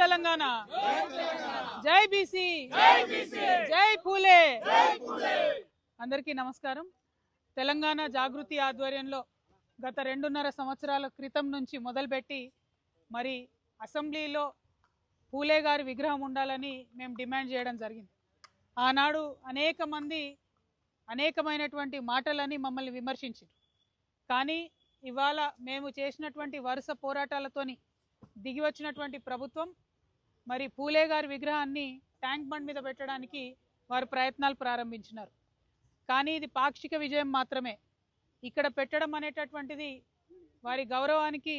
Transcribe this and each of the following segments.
తెలంగాణ. జై బీసీ. జై పూలే. అందరికీ నమస్కారం. తెలంగాణ జాగృతి ఆధ్వర్యంలో గత రెండున్నర సంవత్సరాల క్రితం నుంచి మొదలుపెట్టి మరి అసెంబ్లీలో పూలే గారి విగ్రహం ఉండాలని మేము డిమాండ్ చేయడం జరిగింది. ఆనాడు అనేక మంది అనేకమైనటువంటి మాటలని మమ్మల్ని విమర్శించారు కానీ ఇవాళ మేము చేసినటువంటి వరుస పోరాటాలతోని దిగి వచ్చినటువంటి ప్రభుత్వం మరి పూలే గారి విగ్రహాన్ని ట్యాంక్ బండ్ మీద పెట్టడానికి వారు ప్రయత్నాలు ప్రారంభించినారు. కానీ ఇది పాక్షిక విజయం మాత్రమే. ఇక్కడ పెట్టడం అనేటటువంటిది వారి గౌరవానికి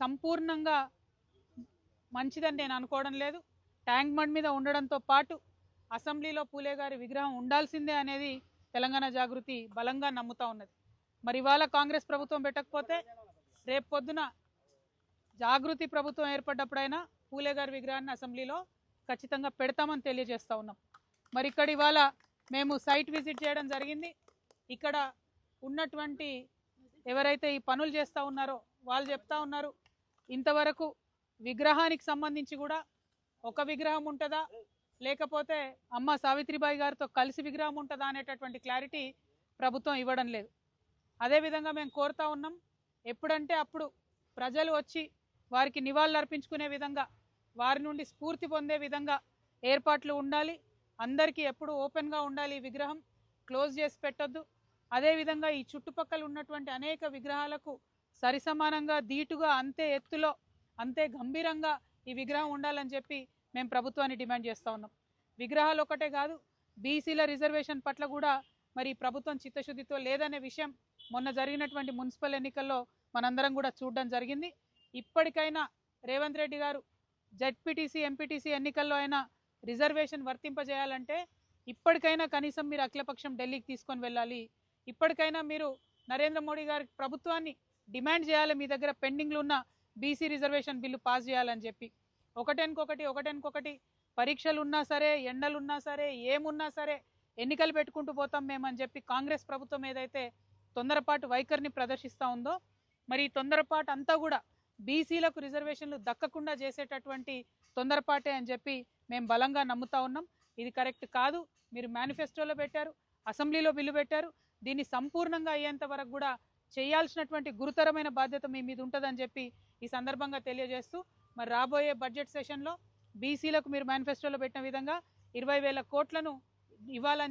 సంపూర్ణంగా మంచిదని నేను అనుకోవడం లేదు. ట్యాంక్ బండ్ మీద ఉండడంతో పాటు అసెంబ్లీలో పూలే గారి విగ్రహం ఉండాల్సిందే అనేది తెలంగాణ జాగృతి బలంగా నమ్ముతా ఉన్నది. మరి ఇవాళ కాంగ్రెస్ ప్రభుత్వం పెట్టకపోతే రేపు పొద్దున జాగృతి ప్రభుత్వం ఏర్పడ్డప్పుడైనా పూలే గారి విగ్రహాన్ని అసెంబ్లీలో ఖచ్చితంగా పెడతామని తెలియజేస్తూ ఉన్నాం. మరి ఇక్కడ ఇవాళ మేము సైట్ విజిట్ చేయడం జరిగింది. ఇక్కడ ఉన్నటువంటి ఎవరైతే ఈ పనులు చేస్తూ ఉన్నారో వాళ్ళు చెప్తా ఉన్నారు. ఇంతవరకు విగ్రహానికి సంబంధించి కూడా ఒక విగ్రహం ఉంటుందా? లేకపోతే అమ్మ సావిత్రిబాయి గారితో కలిసి విగ్రహం ఉంటుందా అనేటటువంటి క్లారిటీ ప్రభుత్వం ఇవ్వడం లేదు. అదేవిధంగా మేము కోరుతా ఉన్నాం. ఎప్పుడంటే అప్పుడు ప్రజలు వచ్చి వారికి నివాళులు అర్పించుకునే విధంగా వారి నుండి స్ఫూర్తి పొందే విధంగా ఏర్పాట్లు ఉండాలి. అందరికీ ఎప్పుడు ఓపెన్గా ఉండాలి ఈ విగ్రహం. క్లోజ్ చేసి పెట్టొద్దు. అదేవిధంగా ఈ చుట్టుపక్కల ఉన్నటువంటి అనేక విగ్రహాలకు సరిసమానంగా ధీటుగా అంతే ఎత్తులో అంతే గంభీరంగా ఈ విగ్రహం ఉండాలని చెప్పి మేము ప్రభుత్వాన్ని డిమాండ్ చేస్తూ ఉన్నాం. విగ్రహాలు ఒకటే కాదు బీసీల రిజర్వేషన్ పట్ల కూడా మరి ప్రభుత్వం చిత్తశుద్ధితో లేదనే విషయం మొన్న జరిగినటువంటి మున్సిపల్ ఎన్నికల్లో మనందరం కూడా చూడడం జరిగింది. ఇప్పటికైనా రేవంత్ రెడ్డి గారు జడ్పీటీసీ ఎంపీటీసీ ఎన్నికల్లో అయినా రిజర్వేషన్ వర్తింపజేయాలంటే ఇప్పటికైనా కనీసం మీరు అఖిలపక్షం ఢిల్లీకి తీసుకొని వెళ్ళాలి. ఇప్పటికైనా మీరు నరేంద్ర మోడీ గారి ప్రభుత్వాన్ని డిమాండ్ చేయాలి. మీ దగ్గర పెండింగ్లు ఉన్న బీసీ రిజర్వేషన్ బిల్లు పాస్ చేయాలని చెప్పి. ఒకటెనుకొకటి ఒకటెనుకొకటి పరీక్షలు ఉన్నా సరే ఎండలు ఉన్నా సరే ఏమున్నా సరే ఎన్నికలు పెట్టుకుంటూ పోతాం మేమని చెప్పి కాంగ్రెస్ ప్రభుత్వం ఏదైతే తొందరపాటు వైఖరిని ప్రదర్శిస్తూ ఉందో మరి ఈ తొందరపాటు అంతా కూడా బీసీలకు రిజర్వేషన్లు దక్కకుండా చేసేటటువంటి తొందరపాటే అని చెప్పి మేము బలంగా నమ్ముతా ఉన్నాం. ఇది కరెక్ట్ కాదు. మీరు మేనిఫెస్టోలో పెట్టారు అసెంబ్లీలో బిల్లు పెట్టారు. దీన్ని సంపూర్ణంగా అయ్యేంత వరకు కూడా చేయాల్సినటువంటి గురుతరమైన బాధ్యత మీ మీద ఉంటుందని చెప్పి ఈ సందర్భంగా తెలియజేస్తూ మరి రాబోయే బడ్జెట్ సెషన్లో బీసీలకు మీరు మేనిఫెస్టోలో పెట్టిన విధంగా ఇరవై వేల కోట్లను ఇవ్వాలని